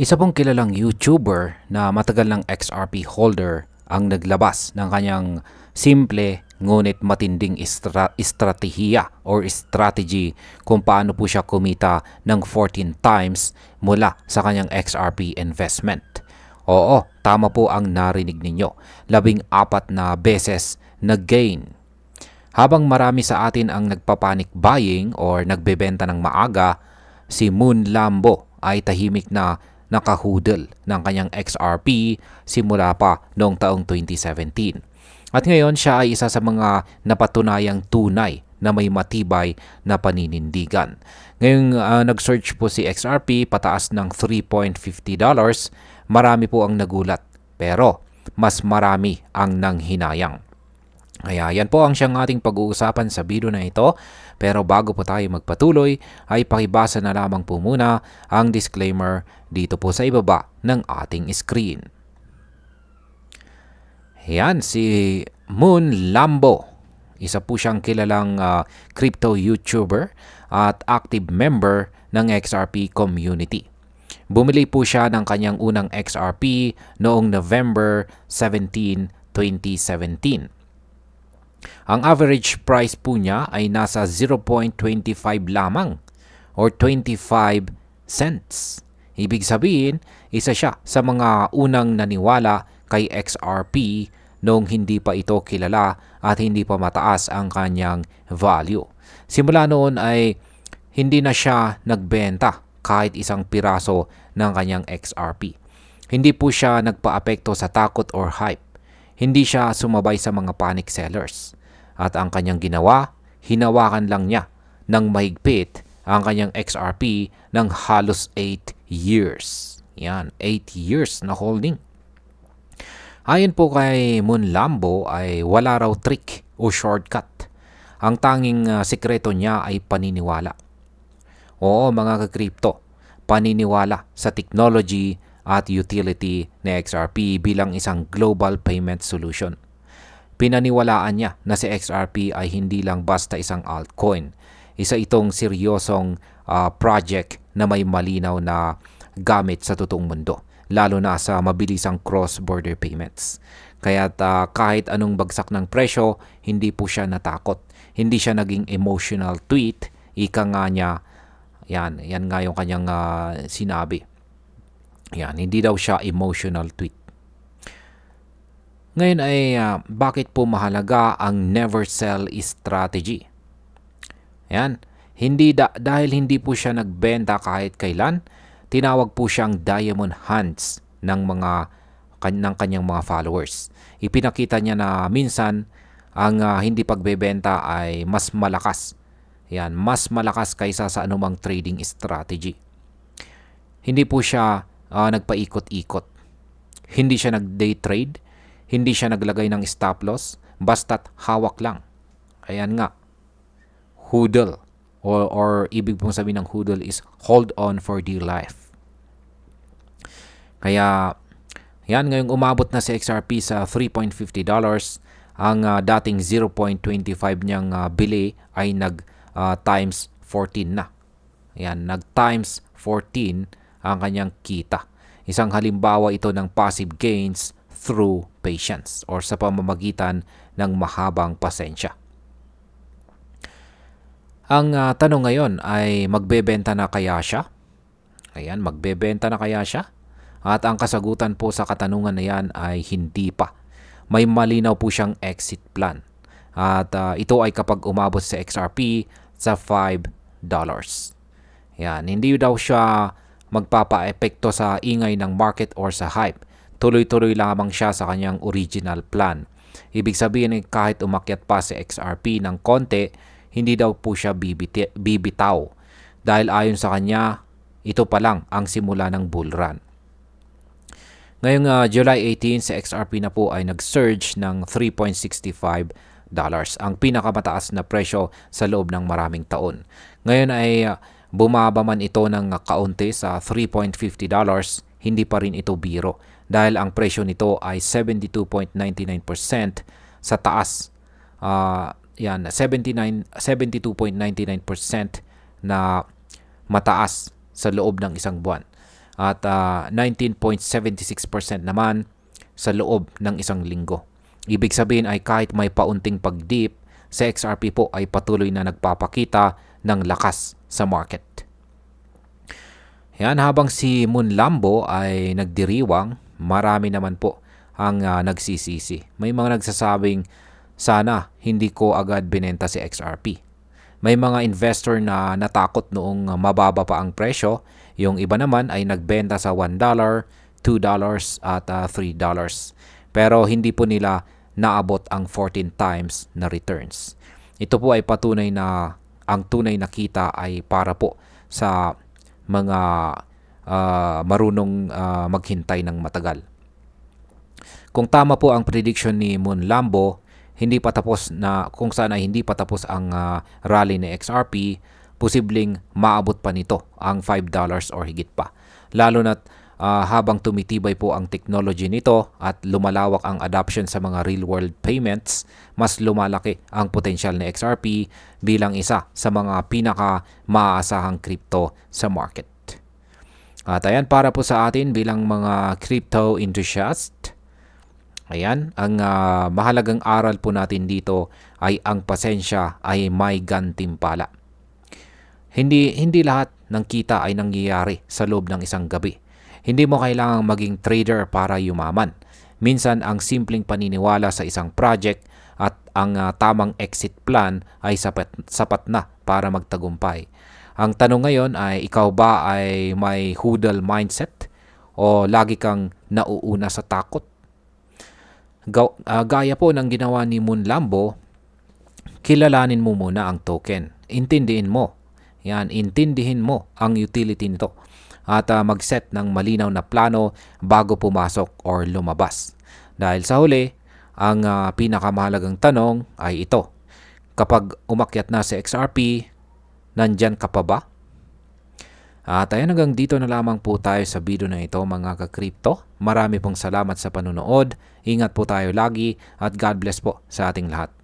Isa pong kilalang YouTuber na matagal ng XRP holder ang naglabas ng kanyang simple ngunit matinding istra- estratehiya or strategy kung paano po siya kumita ng 14 times mula sa kanyang XRP investment. Oo, tama po ang narinig ninyo. Labing apat na beses na gain habang marami sa atin ang nagpapanic buying or nagbebenta ng maaga, si Moon Lambo ay tahimik na nakahudol ng kanyang XRP simula pa noong taong 2017. At ngayon siya ay isa sa mga napatunayang tunay na may matibay na paninindigan. Ngayong uh, nag-search po si XRP pataas ng $3.50, marami po ang nagulat. Pero mas marami ang nanghinayang. Kaya yan po ang siyang ating pag-uusapan sa video na ito. Pero bago po tayo magpatuloy, ay pakibasa na lamang po muna ang disclaimer dito po sa ibaba ng ating screen. Yan, si Moon Lambo. Isa po siyang kilalang uh, crypto YouTuber at active member ng XRP community. Bumili po siya ng kanyang unang XRP noong November 17, 2017 ang average price po niya ay nasa 0.25 lamang or 25 cents. Ibig sabihin, isa siya sa mga unang naniwala kay XRP noong hindi pa ito kilala at hindi pa mataas ang kanyang value. Simula noon ay hindi na siya nagbenta kahit isang piraso ng kanyang XRP. Hindi po siya nagpaapekto sa takot or hype hindi siya sumabay sa mga panic sellers. At ang kanyang ginawa, hinawakan lang niya ng mahigpit ang kanyang XRP ng halos 8 years. Yan, 8 years na holding. Ayon po kay Moon Lambo ay wala raw trick o shortcut. Ang tanging uh, sekreto niya ay paniniwala. Oo mga ka-crypto, paniniwala sa technology at utility ni XRP bilang isang global payment solution. Pinaniwalaan niya na si XRP ay hindi lang basta isang altcoin. Isa itong seryosong uh, project na may malinaw na gamit sa totoong mundo, lalo na sa mabilisang cross-border payments. Kaya uh, kahit anong bagsak ng presyo, hindi po siya natakot. Hindi siya naging emotional tweet. Ika nga niya, yan, yan nga yung kanyang uh, sinabi yan, hindi daw siya emotional tweet. Ngayon ay uh, bakit po mahalaga ang never sell strategy? Yan, hindi da- dahil hindi po siya nagbenta kahit kailan, tinawag po siyang diamond hands ng mga ng kanyang mga followers. Ipinakita niya na minsan ang uh, hindi pagbebenta ay mas malakas. Yan, mas malakas kaysa sa anumang trading strategy. Hindi po siya uh, nagpaikot-ikot. Hindi siya nag-day trade, hindi siya naglagay ng stop loss, basta't hawak lang. Ayan nga, hoodle or, or ibig pong sabihin ng hoodle is hold on for dear life. Kaya yan ngayong umabot na si XRP sa $3.50 ang uh, dating 0.25 niyang uh, bili ay nag uh, times 14 na. Yan, nag times 14 ang kanyang kita. Isang halimbawa ito ng passive gains through patience or sa pamamagitan ng mahabang pasensya. Ang uh, tanong ngayon ay magbebenta na kaya siya? Ayan, magbebenta na kaya siya? At ang kasagutan po sa katanungan na yan ay hindi pa. May malinaw po siyang exit plan. At uh, ito ay kapag umabot sa XRP sa $5. Yan, hindi daw siya magpapaepekto sa ingay ng market or sa hype. Tuloy-tuloy lamang siya sa kanyang original plan. Ibig sabihin ay kahit umakyat pa si XRP ng konti, hindi daw po siya bibiti- bibitaw. Dahil ayon sa kanya, ito pa lang ang simula ng bull run. Ngayong uh, July 18, si XRP na po ay nag-surge ng 3.65 dollars, ang pinakamataas na presyo sa loob ng maraming taon. Ngayon ay uh, Bumaba man ito ng kaunti sa $3.50, hindi pa rin ito biro dahil ang presyo nito ay 72.99% sa taas. Uh, yan, 79 72.99% na mataas sa loob ng isang buwan. at ah, 19.76% naman sa loob ng isang linggo. Ibig sabihin ay kahit may paunting pag-dip, sa XRP po ay patuloy na nagpapakita ng lakas sa market. Yan, habang si Moon Lambo ay nagdiriwang, marami naman po ang ah, nagsisisi. May mga nagsasabing, sana hindi ko agad binenta si XRP. May mga investor na natakot noong mababa pa ang presyo. Yung iba naman ay nagbenta sa $1, $2 at ah, $3. Pero hindi po nila naabot ang 14 times na returns. Ito po ay patunay na ang tunay na kita ay para po sa mga ah, marunong ah, maghintay ng matagal. Kung tama po ang prediction ni Moon Lambo, hindi pa tapos na kung saan ay hindi pa tapos ang ah, rally ni XRP, posibleng maabot pa nito ang $5 or higit pa. Lalo na habang tumitibay po ang technology nito at lumalawak ang adoption sa mga real-world payments, mas lumalaki ang potensyal ni XRP bilang isa sa mga pinaka maaasahang crypto sa market. At ayan para po sa atin bilang mga crypto enthusiast. Ayan, ang ah, mahalagang aral po natin dito ay ang pasensya ay may gantimpala. Hindi hindi lahat ng kita ay nangyayari sa loob ng isang gabi. Hindi mo kailangang maging trader para yumaman. Minsan ang simpleng paniniwala sa isang project at ang ah, tamang exit plan ay sapat, sapat na para magtagumpay. Ang tanong ngayon ay ikaw ba ay may hodl mindset o lagi kang nauuna sa takot? Gaw- ah, gaya po ng ginawa ni Moon Lambo, kilalanin mo muna ang token. Intindihin mo. Yan, intindihin mo ang utility nito at ah, mag-set ng malinaw na plano bago pumasok or lumabas. Dahil sa huli, ang ah, pinakamahalagang tanong ay ito. Kapag umakyat na si XRP, nandyan ka pa ba? At ayan hanggang dito na lamang po tayo sa video na ito mga ka-crypto. Marami pong salamat sa panonood. Ingat po tayo lagi at God bless po sa ating lahat.